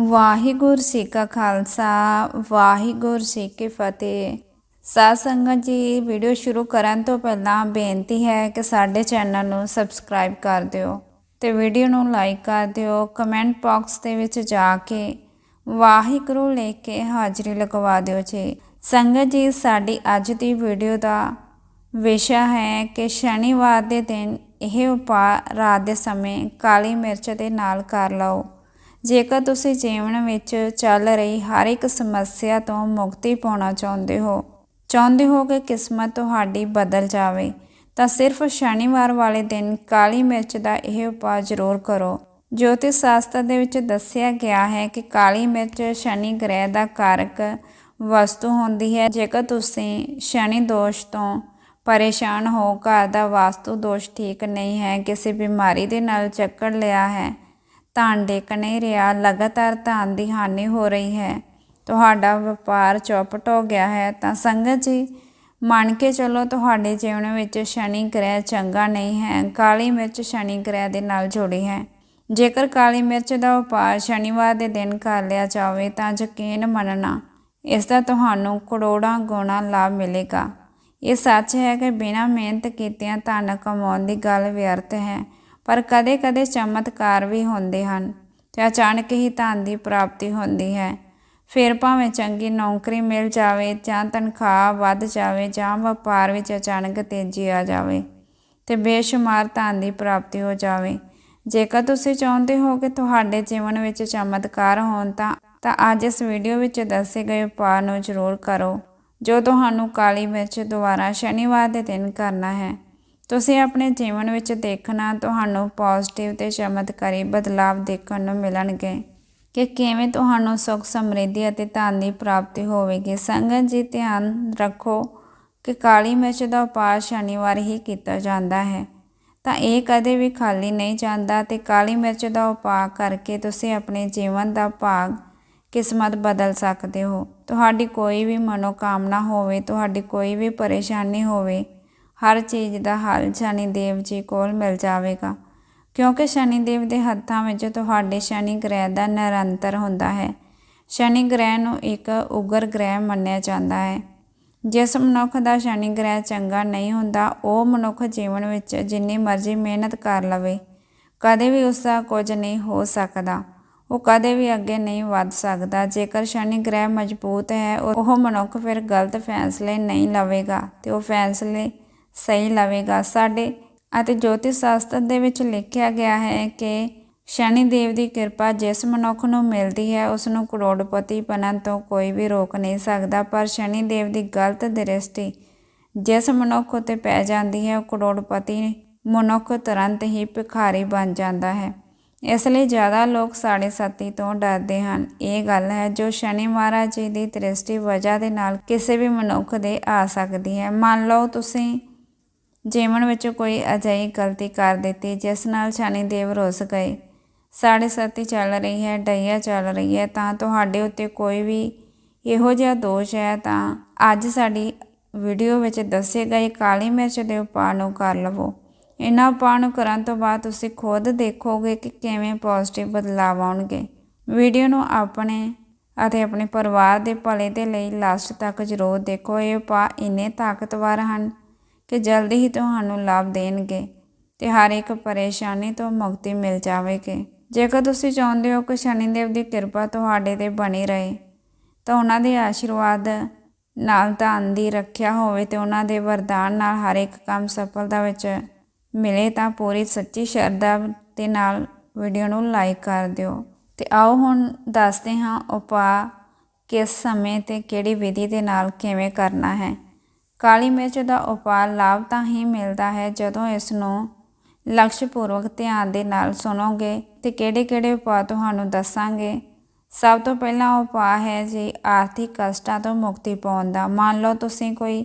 ਵਾਹਿਗੁਰੂ ਜੀ ਕਾ ਖਾਲਸਾ, ਵਾਹਿਗੁਰੂ ਜੀ ਕੀ ਫਤਿਹ। ਸਾਧ ਸੰਗਤ ਜੀ, ਵੀਡੀਓ ਸ਼ੁਰੂ ਕਰਨ ਤੋਂ ਪਹਿਲਾਂ ਬੇਨਤੀ ਹੈ ਕਿ ਸਾਡੇ ਚੈਨਲ ਨੂੰ ਸਬਸਕ੍ਰਾਈਬ ਕਰ ਦਿਓ ਤੇ ਵੀਡੀਓ ਨੂੰ ਲਾਈਕ ਕਰ ਦਿਓ। ਕਮੈਂਟ ਬਾਕਸ ਦੇ ਵਿੱਚ ਜਾ ਕੇ ਵਾਹਿਗੁਰੂ ਲੈ ਕੇ ਹਾਜ਼ਰੀ ਲਗਵਾ ਦਿਓ ਜੀ। ਸੰਗਤ ਜੀ, ਸਾਡੀ ਅੱਜ ਦੀ ਵੀਡੀਓ ਦਾ ਵਿਸ਼ਾ ਹੈ ਕਿ ਸ਼ਨੀਵਾਰ ਦੇ ਦਿਨ ਇਹ ਉਪਾਅ ਰਾਤ ਦੇ ਸਮੇਂ ਕਾਲੀ ਮਿਰਚ ਦੇ ਨਾਲ ਕਰ ਲਓ। ਜੇਕਰ ਤੁਸੀਂ ਜੀਵਨ ਵਿੱਚ ਚੱਲ ਰਹੀ ਹਰ ਇੱਕ ਸਮੱਸਿਆ ਤੋਂ ਮੁਕਤੀ ਪਾਉਣਾ ਚਾਹੁੰਦੇ ਹੋ ਚਾਹੁੰਦੇ ਹੋ ਕਿ ਕਿਸਮਤ ਤੁਹਾਡੀ ਬਦਲ ਜਾਵੇ, ਤਾਂ ਸਿਰਫ ਸ਼ਨੀਵਾਰ ਵਾਲੇ ਦਿਨ ਕਾਲੀ ਮਿਰਚ ਦਾ ਇਹ ਉਪਾਅ ਜ਼ਰੂਰ ਕਰੋ। ਜੋਤਿਸ਼ ਸ਼ਾਸਤਰ ਦੇ ਵਿੱਚ ਦੱਸਿਆ ਗਿਆ ਹੈ ਕਿ ਕਾਲੀ ਮਿਰਚ ਸ਼ਨੀ ਗ੍ਰਹਿ ਦਾ ਕਾਰਕ ਵਸਤੂ ਹੁੰਦੀ ਹੈ। ਜੇਕਰ ਤੁਸੀਂ ਸ਼ਨੀ ਦੋਸ਼ ਤੋਂ ਪਰੇਸ਼ਾਨ ਹੋ, ਘਰ ਦਾ ਵਾਸਤੂ ਦੋਸ਼ ਠੀਕ ਨਹੀਂ ਹੈ, ਕਿਸੇ ਬਿਮਾਰੀ ਦੇ ਨਾਲ ਚੱਕਰ ਲਿਆ ਹੈ ਧਨ ਡਿੱਕ ਨਹੀਂ ਰਿਹਾ ਲਗਾਤਾਰ ਧਨ ਦੀ ਹਾਨੀ ਹੋ ਰਹੀ ਹੈ। ਤੁਹਾਡਾ ਵਪਾਰ ਚੌਪਟ ਹੋ ਗਿਆ ਹੈ। ਤਾਂ ਸੰਗਤ ਜੀ, ਮੰਨ ਕੇ ਚੱਲੋ ਤੁਹਾਡੇ ਜੀਵਨ ਵਿੱਚ ਸ਼ਨੀ ਗ੍ਰਹਿ ਚੰਗਾ ਨਹੀਂ ਹੈ। ਕਾਲੀ ਮਿਰਚ ਸ਼ਨੀ ਗ੍ਰਹਿ ਦੇ ਨਾਲ ਜੁੜੀ ਹੈ। ਜੇਕਰ ਕਾਲੀ ਮਿਰਚ ਦਾ ਵਪਾਰ ਸ਼ਨੀਵਾਰ ਦੇ ਦਿਨ ਕਰ ਲਿਆ ਜਾਵੇ, ਤਾਂ ਯਕੀਨ ਮੰਨਣਾ, ਇਸ ਦਾ ਤੁਹਾਨੂੰ ਕਰੋੜਾਂ ਗੁਣਾ ਲਾਭ ਮਿਲੇਗਾ। ਇਹ ਸੱਚ ਹੈ ਕਿ ਬਿਨਾਂ ਮਿਹਨਤ ਕੀਤਿਆਂ ਧਨ ਕਮਾਉਣ ਦੀ ਗੱਲ ਵਿਅਰਥ ਹੈ। ਪਰ ਕਦੇ-ਕਦੇ ਚਮਤਕਾਰ ਵੀ ਹੁੰਦੇ ਹਨ ਤੇ ਅਚਾਨਕ ਹੀ ਧਨ ਦੀ ਪ੍ਰਾਪਤੀ ਹੁੰਦੀ ਹੈ। ਫਿਰ ਭਾਵੇਂ ਚੰਗੀ ਨੌਕਰੀ ਮਿਲ ਜਾਵੇ ਜਾਂ ਤਨਖਾਹ ਵੱਧ ਜਾਵੇ ਜਾਂ ਵਪਾਰ ਵਿੱਚ ਅਚਾਨਕ ਤੇਜ਼ੀ ਆ ਜਾਵੇ ਤੇ ਬੇਸ਼ੁਮਾਰ ਧਨ ਦੀ ਪ੍ਰਾਪਤੀ ਹੋ ਜਾਵੇ। ਜੇਕਰ ਤੁਸੀਂ ਚਾਹੁੰਦੇ ਹੋ ਕਿ ਤੁਹਾਡੇ ਜੀਵਨ ਵਿੱਚ ਚਮਤਕਾਰ ਹੋਣ ਤਾਂ ਤਾਂ ਅੱਜ ਇਸ ਵੀਡੀਓ ਵਿੱਚ ਦੱਸੇ ਗਏ ਉਪਾਅ ਨੂੰ ਜ਼ਰੂਰ ਕਰੋ, ਜੋ ਤੁਹਾਨੂੰ ਕਾਲੀ ਮਿਰਚ ਦੁਆਰਾ ਸ਼ਨੀਵਾਰ ਦੇ ਦਿਨ ਕਰਨਾ ਹੈ। ਤੁਸੀਂ ਆਪਣੇ ਜੀਵਨ ਵਿੱਚ ਦੇਖਣਾ ਤੁਹਾਨੂੰ ਪੋਜ਼ਿਟਿਵ ਤੇ ਚਮਤਕਾਰੀ ਬਦਲਾਵ ਦੇਖਣ ਨੂੰ ਮਿਲਣਗੇ ਕਿ ਕਿਵੇਂ ਤੁਹਾਨੂੰ ਸੁੱਖ ਸਮਰਿੱਧੀ ਅਤੇ ਧਨ ਦੀ ਪ੍ਰਾਪਤੀ ਹੋਵੇਗੀ। ਸੰਗਤ ਜੀ, ਧਿਆਨ ਰੱਖੋ ਕਿ ਕਾਲੀ ਮਿਰਚ ਦਾ ਉਪਾਅ ਸ਼ਨੀਵਾਰ ਹੀ ਕੀਤਾ ਜਾਂਦਾ ਹੈ। ਤਾਂ ਇਹ ਕਦੇ ਵੀ ਖਾਲੀ ਨਹੀਂ ਜਾਂਦਾ ਤੇ ਕਾਲੀ ਮਿਰਚ ਦਾ ਉਪਾਅ ਕਰਕੇ ਤੁਸੀਂ ਆਪਣੇ ਜੀਵਨ ਦਾ ਭਾਗ, ਕਿਸਮਤ ਬਦਲ ਸਕਦੇ ਹੋ। ਤੁਹਾਡੀ ਕੋਈ ਵੀ ਮਨੋਕਾਮਨਾ ਹੋਵੇ, ਤੁਹਾਡੀ ਕੋਈ ਵੀ ਪਰੇਸ਼ਾਨੀ ਹੋਵੇ ਹਰ ਚੀਜ਼ ਦਾ ਹੱਲ ਸ਼ਨੀ ਦੇਵ ਜੀ ਕੋਲ ਮਿਲ ਜਾਵੇਗਾ। ਕਿਉਂਕਿ ਸ਼ਨੀ ਦੇਵ ਦੇ ਹੱਥਾਂ ਵਿੱਚ ਤੁਹਾਡੇ ਸ਼ਨੀ ਗ੍ਰਹਿ ਦਾ ਨਿਰੰਤਰ ਹੁੰਦਾ ਹੈ। ਸ਼ਨੀ ਗ੍ਰਹਿ ਨੂੰ ਇੱਕ ਉਗਰ ਗ੍ਰਹਿ ਮੰਨਿਆ ਜਾਂਦਾ ਹੈ। ਜਿਸ ਮਨੁੱਖ ਦਾ ਸ਼ਨੀ ਗ੍ਰਹਿ ਚੰਗਾ ਨਹੀਂ ਹੁੰਦਾ, ਉਹ ਮਨੁੱਖ ਜੀਵਨ ਵਿੱਚ ਜਿੰਨੀ ਮਰਜ਼ੀ ਮਿਹਨਤ ਕਰ ਲਵੇ, ਕਦੇ ਵੀ ਉਸ ਦਾ ਕੁਝ ਨਹੀਂ ਹੋ ਸਕਦਾ। ਉਹ ਕਦੇ ਵੀ ਅੱਗੇ ਨਹੀਂ ਵੱਧ ਸਕਦਾ। ਜੇਕਰ ਸ਼ਨੀ ਗ੍ਰਹਿ ਮਜ਼ਬੂਤ ਹੈ, ਉਹ ਮਨੁੱਖ ਫਿਰ ਗਲਤ ਫੈਸਲੇ ਨਹੀਂ ਲਵੇਗਾ ਤੇ ਉਹ ਫੈਸਲੇ ਸਹੀ ਲਵੇਗਾ। ਸਾਡੇ ਅਤੇ ਜੋਤਿਸ਼ ਸ਼ਾਸਤਰ ਦੇ ਵਿੱਚ ਲਿਖਿਆ ਗਿਆ ਹੈ ਕਿ ਸ਼ਨੀ ਦੇਵ ਦੀ ਕਿਰਪਾ ਜਿਸ ਮਨੁੱਖ ਨੂੰ ਮਿਲਦੀ ਹੈ, ਉਸ ਨੂੰ ਕਰੋੜਪਤੀ ਬਣਨ ਤੋਂ ਕੋਈ ਵੀ ਰੋਕ ਨਹੀਂ ਸਕਦਾ। ਪਰ ਸ਼ਨੀ ਦੇਵ ਦੀ ਗਲਤ ਦ੍ਰਿਸ਼ਟੀ ਜਿਸ ਮਨੁੱਖ ਉਤੇ ਪੈ ਜਾਂਦੀ ਹੈ, ਉਹ ਕਰੋੜਪਤੀ ਮਨੁੱਖ ਤੁਰੰਤ ਹੀ ਭਿਖਾਰੀ ਬਣ ਜਾਂਦਾ ਹੈ। ਇਸ ਲਈ ਜ਼ਿਆਦਾ ਲੋਕ ਸਾੜੇ ਸੱਤੀ ਤੋਂ ਡਰਦੇ ਹਨ। ਇਹ ਗੱਲ ਹੈ, ਜੋ ਸ਼ਨੀ ਮਹਾਰਾਜ ਜੀ ਦੀ ਦ੍ਰਿਸ਼ਟੀ ਵਜ੍ਹਾ ਦੇ ਨਾਲ ਕਿਸੇ ਵੀ ਮਨੁੱਖ ਦੇ ਆ ਸਕਦੀ ਹੈ। ਮੰਨ ਲਓ ਤੁਸੀਂ ਜੀਵਨ ਵਿੱਚ ਕੋਈ ਅਜਿਹੀ ਗਲਤੀ ਕਰ ਦਿੱਤੀ ਜਿਸ ਨਾਲ ਸ਼ਨੀ ਦੇਵ ਰੁੱਸ ਗਏ। ਸਾੜੇ ਸਤੀ ਚੱਲ ਰਹੀ ਹੈ, ਡਈਆ ਚੱਲ ਰਹੀ ਹੈ, ਤਾਂ ਤੁਹਾਡੇ ਉੱਤੇ ਕੋਈ ਵੀ ਇਹੋ ਜਿਹਾ ਦੋਸ਼ ਹੈ ਤਾਂ ਅੱਜ ਸਾਡੀ ਵੀਡੀਓ ਵਿੱਚ ਦੱਸੇ ਗਏ ਕਾਲੀ ਮਿਰਚ ਦੇ ਉਪਾਅ ਨੂੰ ਕਰ ਲਵੋ। ਇਹਨਾਂ ਉਪਾਅ ਨੂੰ ਕਰਨ ਤੋਂ ਬਾਅਦ ਤੁਸੀਂ ਖੁਦ ਦੇਖੋਗੇ ਕਿ ਕਿਵੇਂ ਪੋਜ਼ਿਟਿਵ ਬਦਲਾਅ ਆਉਣਗੇ। ਵੀਡੀਓ ਨੂੰ ਆਪਣੇ ਅਤੇ ਆਪਣੇ ਪਰਿਵਾਰ ਦੇ ਭਲੇ ਦੇ ਲਈ ਲਾਸਟ ਤੱਕ ਜ਼ਰੂਰ ਦੇਖੋ। ਇਹ ਉਪਾਅ ਇੰਨੇ ਤਾਕਤਵਰ ਹਨ ਕਿ ਜਲਦੀ ਹੀ ਤੁਹਾਨੂੰ ਲਾਭ ਦੇਣਗੇ ਤੇ ਹਰ ਇੱਕ ਪਰੇਸ਼ਾਨੀ ਤੋਂ ਮੁਕਤੀ ਮਿਲ ਜਾਵੇਗੀ। ਜੇਕਰ ਤੁਸੀਂ ਚਾਹੁੰਦੇ ਹੋ ਕਿ ਸ਼ਨੀਦੇਵ ਦੀ ਕਿਰਪਾ ਤੁਹਾਡੇ ਤੇ ਬਣੀ ਰਹੇ, ਤਾਂ ਉਹਨਾਂ ਦੇ ਆਸ਼ੀਰਵਾਦ ਨਾਲ ਧਨ ਦੀ ਰੱਖਿਆ ਹੋਵੇ ਤੇ ਉਹਨਾਂ ਦੇ ਵਰਦਾਨ ਨਾਲ ਹਰ ਇੱਕ ਕੰਮ ਸਫਲਤਾ ਵਿੱਚ ਮਿਲੇ, ਤਾਂ ਪੂਰੀ ਸੱਚੀ ਸ਼ਰਧਾ ਦੇ ਨਾਲ ਵੀਡੀਓ ਨੂੰ ਲਾਈਕ ਕਰ ਦਿਓ। ਤੇ ਆਓ ਹੁਣ ਦੱਸਦੇ ਹਾਂ ਉਪਾਅ ਕਿਸ ਸਮੇਂ ਤੇ ਕਿਹੜੀ ਵਿਧੀ ਦੇ ਨਾਲ ਕਿਵੇਂ ਕਰਨਾ ਹੈ। ਕਾਲੀ ਮਿਰਚ ਦਾ ਉਪਾਅ ਲਾਭ ਤਾਂ ਹੀ ਮਿਲਦਾ ਹੈ ਜਦੋਂ ਇਸ ਨੂੰ ਲਕਸ਼ਪੂਰਵਕ ਧਿਆਨ ਦੇ ਨਾਲ ਸੁਣੋਗੇ ਤੇ ਕਿਹੜੇ-ਕਿਹੜੇ ਉਪਾਅ ਤੁਹਾਨੂੰ ਦੱਸਾਂਗੇ। ਸਭ ਤੋਂ ਪਹਿਲਾ ਉਪਾਅ ਹੈ ਜੀ ਆਰਥਿਕ ਕਸ਼ਟਾਂ ਤੋਂ ਮੁਕਤੀ ਪਾਉਣ ਦਾ। ਮੰਨ ਲਓ ਤੁਸੀਂ ਕੋਈ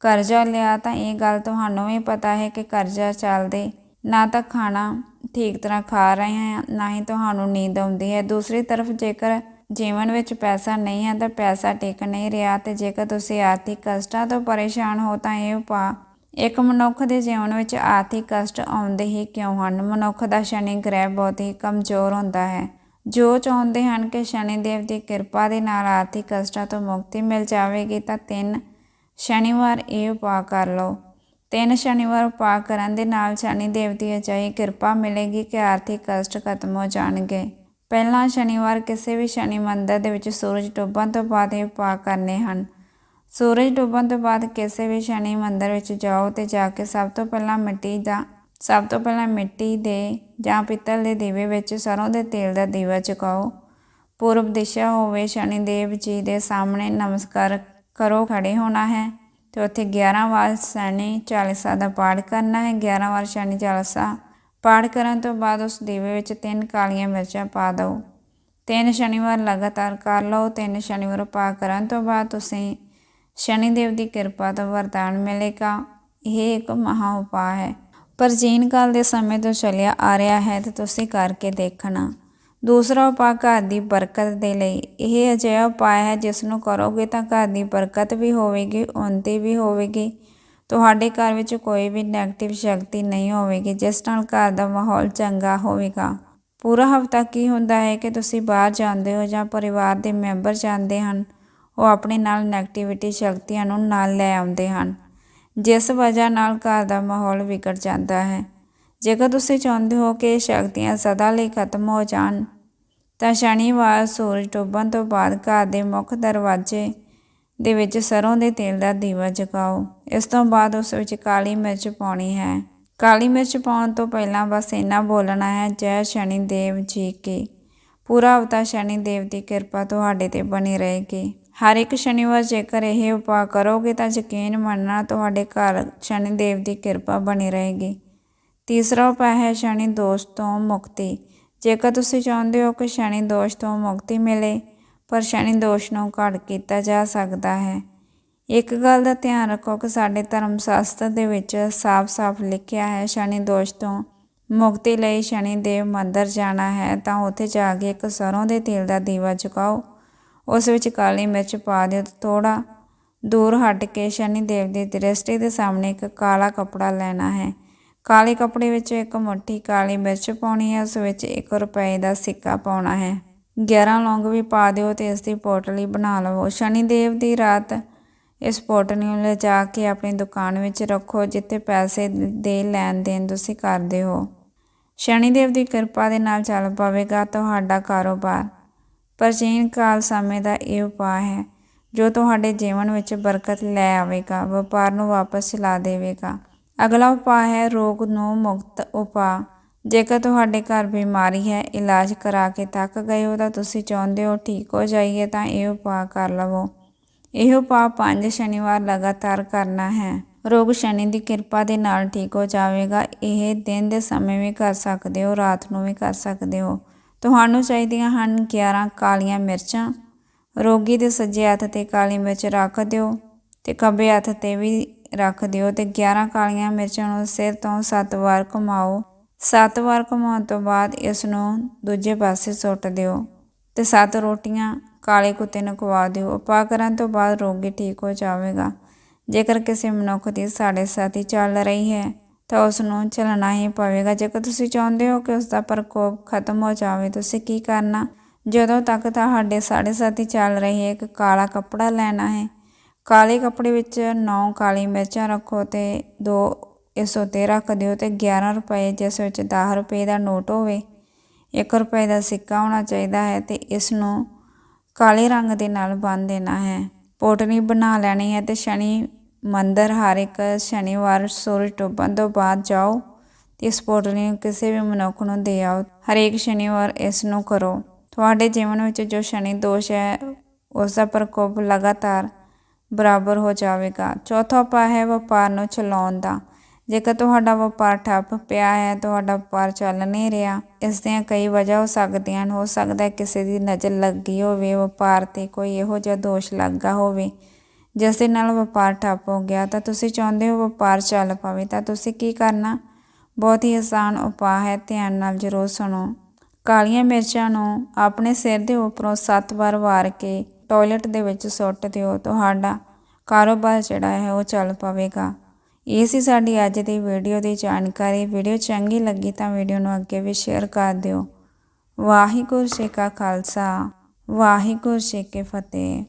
ਕਰਜ਼ਾ ਲਿਆ ਤਾਂ ਇਹ ਗੱਲ ਤੁਹਾਨੂੰ ਵੀ ਪਤਾ ਹੈ ਕਿ ਕਰਜ਼ਾ ਚੱਲਦੇ ਨਾ ਤਾਂ ਖਾਣਾ ਠੀਕ ਤਰ੍ਹਾਂ ਖਾ ਰਹੇ ਹਾਂ, ਨਾ ਹੀ ਤੁਹਾਨੂੰ ਨੀਂਦ ਆਉਂਦੀ ਹੈ। ਦੂਸਰੀ ਤਰਫ ਜੇਕਰ ਜੀਵਨ ਵਿੱਚ ਪੈਸਾ ਨਹੀਂ ਹੈ ਤਾਂ ਪੈਸਾ ਟਿਕ ਨਹੀਂ ਰਿਹਾ ਤੇ ਜੇਕਰ ਤੁਸੀਂ ਆਰਥਿਕ ਕਸ਼ਟਾਂ ਤੋਂ ਪਰੇਸ਼ਾਨ ਹੋ ਤਾਂ ਇਹ ਉਪਾਅ ਇੱਕ ਮਨੁੱਖ ਦੇ ਜੀਵਨ ਵਿੱਚ ਆਰਥਿਕ ਕਸ਼ਟ ਆਉਂਦੇ ਹੀ ਕਿਉਂ ਹਨ? ਮਨੁੱਖ ਦਾ ਸ਼ਨੀ ਗ੍ਰਹਿ ਬਹੁਤ ਹੀ ਕਮਜ਼ੋਰ ਹੁੰਦਾ ਹੈ। ਜੋ ਚਾਹੁੰਦੇ ਹਨ ਕਿ ਸ਼ਨੀ ਦੇਵ ਦੀ ਕਿਰਪਾ ਦੇ ਨਾਲ ਆਰਥਿਕ ਕਸ਼ਟਾਂ ਤੋਂ ਮੁਕਤੀ ਮਿਲ ਜਾਵੇਗੀ ਤਾਂ ਤਿੰਨ ਸ਼ਨੀਵਾਰ ਇਹ ਉਪਾਅ ਕਰ ਲਓ। ਤਿੰਨ ਸ਼ਨੀਵਾਰ ਉਪਾਅ ਕਰਨ ਦੇ ਨਾਲ ਸ਼ਨੀ ਦੇਵ ਦੀ ਅਜਿਹੀ ਕਿਰਪਾ ਮਿਲੇਗੀ ਕਿ ਆਰਥਿਕ ਕਸ਼ਟ ਖਤਮ ਹੋ ਜਾਣਗੇ। ਪਹਿਲਾ ਸ਼ਨੀਵਾਰ ਕਿਸੇ ਵੀ ਸ਼ਨੀ ਮੰਦਰ ਦੇ ਵਿੱਚ ਸੂਰਜ ਡੁੱਬਣ ਤੋਂ ਬਾਅਦ ਇਹ ਉਪਾਅ ਕਰਨੇ ਹਨ। ਸੂਰਜ ਡੁੱਬਣ ਤੋਂ ਬਾਅਦ ਕਿਸੇ ਵੀ ਸ਼ਨੀ ਮੰਦਰ ਵਿੱਚ ਜਾਓ ਤੇ ਜਾ ਕੇ ਸਭ ਤੋਂ ਪਹਿਲਾਂ ਮਿੱਟੀ ਦਾ, ਸਭ ਤੋਂ ਪਹਿਲਾਂ ਮਿੱਟੀ ਦੇ ਜਾਂ ਪਿੱਤਲ ਦੇ ਦੀਵੇ ਵਿੱਚ ਸਰੋਂ ਦੇ ਤੇਲ ਦਾ ਦੀਵਾ ਚੁਕਾਓ। ਪੂਰਬ ਦਿਸ਼ਾ ਹੋਵੇ ਸ਼ਨੀ ਦੇਵ ਜੀ ਦੇ ਸਾਹਮਣੇ ਨਮਸਕਾਰ ਕਰੋ, ਖੜੇ ਹੋਣਾ ਹੈ ਤੇ ਉੱਥੇ 11 ਵਾਰ ਸ਼ਨੀ ਚਾਲੀਸਾ ਦਾ ਪਾਠ ਕਰਨਾ ਹੈ। 11 ਵਾਰ ਸ਼ਨੀ ਚਾਲੀਸਾ ਪਾਠ ਕਰਨ ਤੋਂ ਬਾਅਦ ਉਸ ਦੀਵੇ ਵਿੱਚ ਤਿੰਨ ਕਾਲੀਆਂ ਮਿਰਚਾਂ ਪਾ ਦਿਓ। ਤਿੰਨ ਸ਼ਨੀਵਾਰ ਲਗਾਤਾਰ ਕਰ ਲਓ। ਤਿੰਨ ਸ਼ਨੀਵਾਰ ਪਾ ਕਰਨ ਤੋਂ ਬਾਅਦ ਤੁਸੀਂ ਸ਼ਨੀ ਦੇਵ ਦੀ ਕਿਰਪਾ ਤੋਂ ਵਰਦਾਨ ਮਿਲੇਗਾ। ਇਹ ਇੱਕ ਮਹਾ ਉਪਾਅ ਹੈ। ਪ੍ਰਾਚੀਨ ਕਾਲ ਦੇ ਸਮੇਂ ਤੋਂ ਚੱਲਿਆ ਆ ਰਿਹਾ ਹੈ ਤੇ ਤੁਸੀਂ ਕਰਕੇ ਦੇਖਣਾ। ਦੂਸਰਾ ਉਪਾਅ ਘਰ ਦੀ ਬਰਕਤ ਦੇ ਲਈ। ਇਹ ਅਜਿਹਾ ਉਪਾਅ ਹੈ ਜਿਸ ਨੂੰ ਕਰੋਗੇ ਤਾਂ ਘਰ ਦੀ ਬਰਕਤ ਵੀ ਹੋਵੇਗੀ, ਉਨਤੀ ਵੀ ਹੋਵੇਗੀ। ਤੁਹਾਡੇ ਘਰ ਵਿੱਚ ਕੋਈ ਵੀ ਨੈਗੇਟਿਵ ਸ਼ਕਤੀ ਨਹੀਂ ਹੋਵੇਗੀ, ਜਿਸ ਨਾਲ ਘਰ ਦਾ ਮਾਹੌਲ ਚੰਗਾ ਹੋਵੇਗਾ। ਪੂਰਾ ਹਫਤਾ ਕੀ ਹੁੰਦਾ ਹੈ ਕਿ ਤੁਸੀਂ ਬਾਹਰ ਜਾਂਦੇ ਹੋ ਜਾਂ ਪਰਿਵਾਰ ਦੇ ਮੈਂਬਰ ਜਾਂਦੇ ਹਨ, ਉਹ ਆਪਣੇ ਨਾਲ ਨੈਗੇਟਿਵਿਟੀ ਸ਼ਕਤੀਆਂ ਨੂੰ ਨਾਲ ਲੈ ਆਉਂਦੇ ਹਨ। ਜਿਸ ਵਜ੍ਹਾ ਨਾਲ ਘਰ ਦਾ ਮਾਹੌਲ ਵਿਗੜ ਜਾਂਦਾ ਹੈ। ਜੇਕਰ ਤੁਸੀਂ ਚਾਹੁੰਦੇ ਹੋ ਕਿ ਇਹ ਸ਼ਕਤੀਆਂ ਸਦਾ ਲਈ ਖਤਮ ਹੋ ਜਾਣ, ਤਾਂ ਸ਼ਨੀਵਾਰ ਸੂਰਜ ਡੁੱਬਣ ਤੋਂ ਬਾਅਦ ਘਰ ਦੇ ਮੁੱਖ ਦਰਵਾਜ਼ੇ ਦੇ ਵਿੱਚ ਸਰੋਂ ਦੇ ਤੇਲ ਦਾ ਦੀਵਾ ਜਗਾਓ। ਇਸ ਤੋਂ ਬਾਅਦ ਉਸ ਵਿੱਚ ਕਾਲੀ ਮਿਰਚ ਪਾਉਣੀ ਹੈ। ਕਾਲੀ ਮਿਰਚ ਪਾਉਣ ਤੋਂ ਪਹਿਲਾਂ ਬਸ ਇੰਨਾ ਬੋਲਣਾ ਹੈ, ਜੈ ਸ਼ਨੀ ਦੇਵ ਜੀ ਕੀ। ਪੂਰਾ ਹਫਤਾ ਸ਼ਨੀ ਦੇਵ ਦੀ ਕਿਰਪਾ ਤੁਹਾਡੇ ਤੇ ਬਣੀ ਰਹੇਗੀ। ਹਰ ਇੱਕ ਸ਼ਨੀਵਾਰ ਜੇਕਰ ਇਹ ਉਪਾਅ ਕਰੋਗੇ ਤਾਂ ਯਕੀਨ ਮੰਨਣਾ ਤੁਹਾਡੇ ਘਰ ਸ਼ਨੀ ਦੇਵ ਦੀ ਕਿਰਪਾ ਬਣੀ ਰਹੇਗੀ। ਤੀਸਰਾ ਉਪਾਅ ਹੈ ਸ਼ਨੀ ਦੋਸ਼ ਤੋਂ ਮੁਕਤੀ। ਜੇਕਰ ਤੁਸੀਂ ਚਾਹੁੰਦੇ ਹੋ ਕਿ ਸ਼ਨੀ ਦੋਸ਼ ਤੋਂ ਮੁਕਤੀ ਮਿਲੇ ਪਰ ਸ਼ਨੀ ਦੋਸ਼ ਨੂੰ ਘੱਟ ਕੀਤਾ ਜਾ ਸਕਦਾ ਹੈ। ਇੱਕ ਗੱਲ ਦਾ ਧਿਆਨ ਰੱਖੋ ਕਿ ਸਾਡੇ ਧਰਮ ਸ਼ਾਸਤਰ ਦੇ ਵਿੱਚ ਸਾਫ਼-ਸਾਫ਼ ਲਿਖਿਆ ਹੈ ਸ਼ਨੀ ਦੋਸ਼ ਤੋਂ ਮੁਕਤੀ ਲਈ ਸ਼ਨੀ ਦੇਵ ਮੰਦਰ ਜਾਣਾ ਹੈ, ਤਾਂ ਉੱਥੇ ਜਾ ਕੇ ਇੱਕ ਸਰੋਂ ਦੇ ਤੇਲ ਦਾ ਦੀਵਾ ਜਗਾਓ। ਉਸ ਵਿੱਚ ਕਾਲੀ ਮਿਰਚ ਪਾ ਦਿਓ ਤੇ ਥੋੜਾ ਦੂਰ ਹਟ ਕੇ ਸ਼ਨੀ ਦੇਵ ਦੀ ਦ੍ਰਿਸ਼ਟੀ ਦੇ ਸਾਹਮਣੇ ਇੱਕ ਕਾਲਾ ਕਪੜਾ ਲੈਣਾ ਹੈ। ਕਾਲੇ ਕਪੜੇ ਵਿੱਚ ਇੱਕ ਮੁੱਠੀ ਕਾਲੀ ਮਿਰਚ ਪਾਉਣੀ ਹੈ, ਉਸ ਵਿੱਚ 1 ਰੁਪਏ ਦਾ ਸਿੱਕਾ ਪਾਉਣਾ ਹੈ। 11 ਲੌਂਗ ਵੀ ਪਾ ਦਿਓ ਤੇ ਇਸ ਦੀ ਪੋਟਲੀ ਬਣਾ ਲਵੋ। ਸ਼ਨੀਦੇਵ ਦੀ ਰਾਤ ਇਸ ਪੋਟਲੀ ਨੂੰ ਲਿਜਾ ਕੇ ਆਪਣੀ ਦੁਕਾਨ ਵਿੱਚ ਰੱਖੋ, ਜਿੱਥੇ ਪੈਸੇ ਦੇ ਲੈਣ ਦੇਣ ਤੁਸੀਂ ਕਰਦੇ ਹੋ। ਸ਼ਨੀਦੇਵ ਦੀ ਕਿਰਪਾ ਦੇ ਨਾਲ ਚੱਲ ਪਾਵੇਗਾ ਤੁਹਾਡਾ ਕਾਰੋਬਾਰ। ਪ੍ਰਾਚੀਨ ਕਾਲ ਸਮੇਂ ਦਾ ਇਹ ਉਪਾਅ ਹੈ, ਜੋ ਤੁਹਾਡੇ ਜੀਵਨ ਵਿੱਚ ਬਰਕਤ ਲੈ ਆਵੇਗਾ, ਵਪਾਰ ਨੂੰ ਵਾਪਸ ਚਲਾ ਦੇਵੇਗਾ। ਅਗਲਾ ਉਪਾਅ ਹੈ ਰੋਗ ਨੂੰ ਮੁਕਤ ਉਪਾਅ। ਜੇਕਰ ਤੁਹਾਡੇ ਘਰ ਬਿਮਾਰੀ ਹੈ, ਇਲਾਜ ਕਰਾ ਕੇ ਥੱਕ ਗਏ ਹੋ ਤਾਂ ਤੁਸੀਂ ਚਾਹੁੰਦੇ ਹੋ ਠੀਕ ਹੋ ਜਾਈਏ ਤਾਂ ਇਹ ਉਪਾਅ ਕਰ ਲਵੋ। ਇਹ ਉਪਾਅ ਪੰਜ ਸ਼ਨੀਵਾਰ ਲਗਾਤਾਰ ਕਰਨਾ ਹੈ। ਰੋਗ ਸ਼ਨੀ ਦੀ ਕਿਰਪਾ ਦੇ ਨਾਲ ਠੀਕ ਹੋ ਜਾਵੇਗਾ। ਇਹ ਦਿਨ ਦੇ ਸਮੇਂ ਵੀ ਕਰ ਸਕਦੇ ਹੋ, ਰਾਤ ਨੂੰ ਵੀ ਕਰ ਸਕਦੇ ਹੋ। ਤੁਹਾਨੂੰ ਚਾਹੀਦੀਆਂ ਹਨ 11 ਕਾਲੀਆਂ ਮਿਰਚਾਂ। ਰੋਗੀ ਦੇ ਸੱਜੇ ਹੱਥ ਤੇ ਕਾਲੀ ਮਿਰਚ ਰੱਖ ਦਿਓ ਤੇ ਖੱਬੇ ਹੱਥ ਤੇ ਵੀ ਰੱਖ ਦਿਓ ਤੇ 11 ਕਾਲੀਆਂ ਮਿਰਚਾਂ ਨੂੰ ਸਿਰ ਤੋਂ 7 ਵਾਰ ਘੁਮਾਓ। ਸੱਤ ਵਾਰ ਘੁਮਾਉਣ ਤੋਂ ਬਾਅਦ ਇਸ ਨੂੰ ਦੂਜੇ ਪਾਸੇ ਸੁੱਟ ਦਿਓ ਤੇ ਸੱਤ ਰੋਟੀਆਂ ਕਾਲੇ ਕੁੱਤੇ ਨੂੰ ਖਵਾ ਦਿਓ। ਉਪਾਅ ਕਰਨ ਤੋਂ ਬਾਅਦ ਰੋਗੀ ਠੀਕ ਹੋ ਜਾਵੇਗਾ। ਜੇਕਰ ਕਿਸੇ ਮਨੁੱਖ ਦੀ ਸਾਡੇ ਸਾਥੀ ਚੱਲ ਰਹੀ ਹੈ, ਤਾਂ ਉਸ ਨੂੰ ਚਲਣਾ ਹੀ ਪਵੇਗਾ। ਜੇਕਰ ਤੁਸੀਂ ਚਾਹੁੰਦੇ ਹੋ ਕਿ ਉਸ ਦਾ ਪ੍ਰਕੋਪ ਖਤਮ ਹੋ ਜਾਵੇ, ਤੁਸੀਂ ਕੀ ਕਰਨਾ? ਜਦੋਂ ਤੱਕ ਤੁਹਾਡੇ ਸਾਡੇ ਸਾਥੀ ਚੱਲ ਰਹੀ ਹੈ, ਇੱਕ ਕਾਲਾ ਕੱਪੜਾ ਲੈਣਾ ਹੈ। ਕਾਲੇ ਕੱਪੜੇ ਵਿੱਚ 9 ਕਾਲੀ ਮਿਰਚਾਂ ਰੱਖੋ ਤੇ ਦੋ 113 ਰੱਖ ਦਿਓ ਤੇ 11 ਰੁਪਏ, ਜਿਸ ਵਿੱਚ 10 ਰੁਪਏ ਦਾ ਨੋਟ ਹੋਵੇ 1 ਰੁਪਏ ਦਾ ਸਿੱਕਾ ਹੋਣਾ ਚਾਹੀਦਾ ਹੈ ਤੇ ਇਸ ਨੂੰ ਕਾਲੇ ਰੰਗ ਦੇ ਨਾਲ ਬੰਨ ਦੇਣਾ ਹੈ। ਪੋਟਨੀ ਬਣਾ ਲੈਣੀ ਹੈ ਤੇ ਸ਼ਨੀ ਮੰਦਰ ਹਰ ਇੱਕ ਸ਼ਨੀਵਾਰ ਸੂਰਜ ਡੁੱਬਣ ਤੋਂ ਬਾਅਦ ਜਾਓ ਤੇ ਇਸ ਪੋਟਨੀ ਨੂੰ ਕਿਸੇ ਵੀ ਮਨੁੱਖ ਨੂੰ ਦੇ ਆਓ। ਹਰੇਕ ਸ਼ਨੀਵਾਰ ਇਸ ਨੂੰ ਕਰੋ। ਤੁਹਾਡੇ ਜੀਵਨ ਵਿੱਚ ਜੋ ਸ਼ਨੀ ਦੋਸ਼ ਹੈ, ਉਸ ਦਾ ਪ੍ਰਕੋਪ ਲਗਾਤਾਰ ਬਰਾਬਰ ਹੋ ਜਾਵੇਗਾ। ਚੌਥਾ ਉਪਾਅ ਹੈ ਵਪਾਰ ਨੂੰ ਚਲਾਉਣ ਦਾ। ਜੇਕਰ ਤੁਹਾਡਾ ਵਪਾਰ ਠੱਪ ਪਿਆ ਹੈ, ਤੁਹਾਡਾ ਵਪਾਰ ਚੱਲ ਨਹੀਂ ਰਿਹਾ, ਇਸ ਦੀਆਂ ਕਈ ਵਜ੍ਹਾ ਹੋ ਸਕਦੀਆਂ ਹਨ। ਹੋ ਸਕਦਾ ਹੈ ਕਿਸੇ ਦੀ ਨਜ਼ਰ ਲੱਗੀ ਹੋਵੇ, ਵਪਾਰ ਤੇ ਕੋਈ ਇਹੋ ਜਿਹਾ ਦੋਸ਼ ਲੱਗਾ ਹੋਵੇ, ਜਿਸ ਦੇ ਨਾਲ ਵਪਾਰ ਠੱਪ ਹੋ ਗਿਆ। ਤਾਂ ਤੁਸੀਂ ਚਾਹੁੰਦੇ ਹੋ ਵਪਾਰ ਚੱਲ ਪਵੇ, ਤਾਂ ਤੁਸੀਂ ਕੀ ਕਰਨਾ? ਬਹੁਤ ਹੀ ਆਸਾਨ ਉਪਾਅ ਹੈ। ਧਿਆਨ ਨਾਲ ਜ਼ਰੂਰ ਸੁਣੋ। ਕਾਲੀਆਂ ਮਿਰਚਾਂ ਨੂੰ ਆਪਣੇ ਸਿਰ ਦੇ ਉੱਪਰੋਂ 7 ਵਾਰ ਵਾਰ ਕੇ ਟਾਇਲਟ ਦੇ ਵਿੱਚ ਸੁੱਟ ਦਿਓ। ਤੁਹਾਡਾ ਕਾਰੋਬਾਰ ਜਿਹੜਾ ਹੈ, ਉਹ ਚੱਲ ਪਵੇਗਾ। ਇਹ ਸੀ ਸਾਡੀ ਅੱਜ ਦੀ ਵੀਡੀਓ ਦੀ ਜਾਣਕਾਰੀ। ਵੀਡੀਓ ਚੰਗੀ ਲੱਗੀ ਤਾਂ ਵੀਡੀਓ ਨੂੰ ਅੱਗੇ ਵੀ ਸ਼ੇਅਰ ਕਰ ਦਿਓ। ਵਾਹਿਗੁਰੂ ਜੀ ਕਾ ਖਾਲਸਾ, ਵਾਹਿਗੁਰੂ ਜੀ ਕੀ ਫਤਿਹ।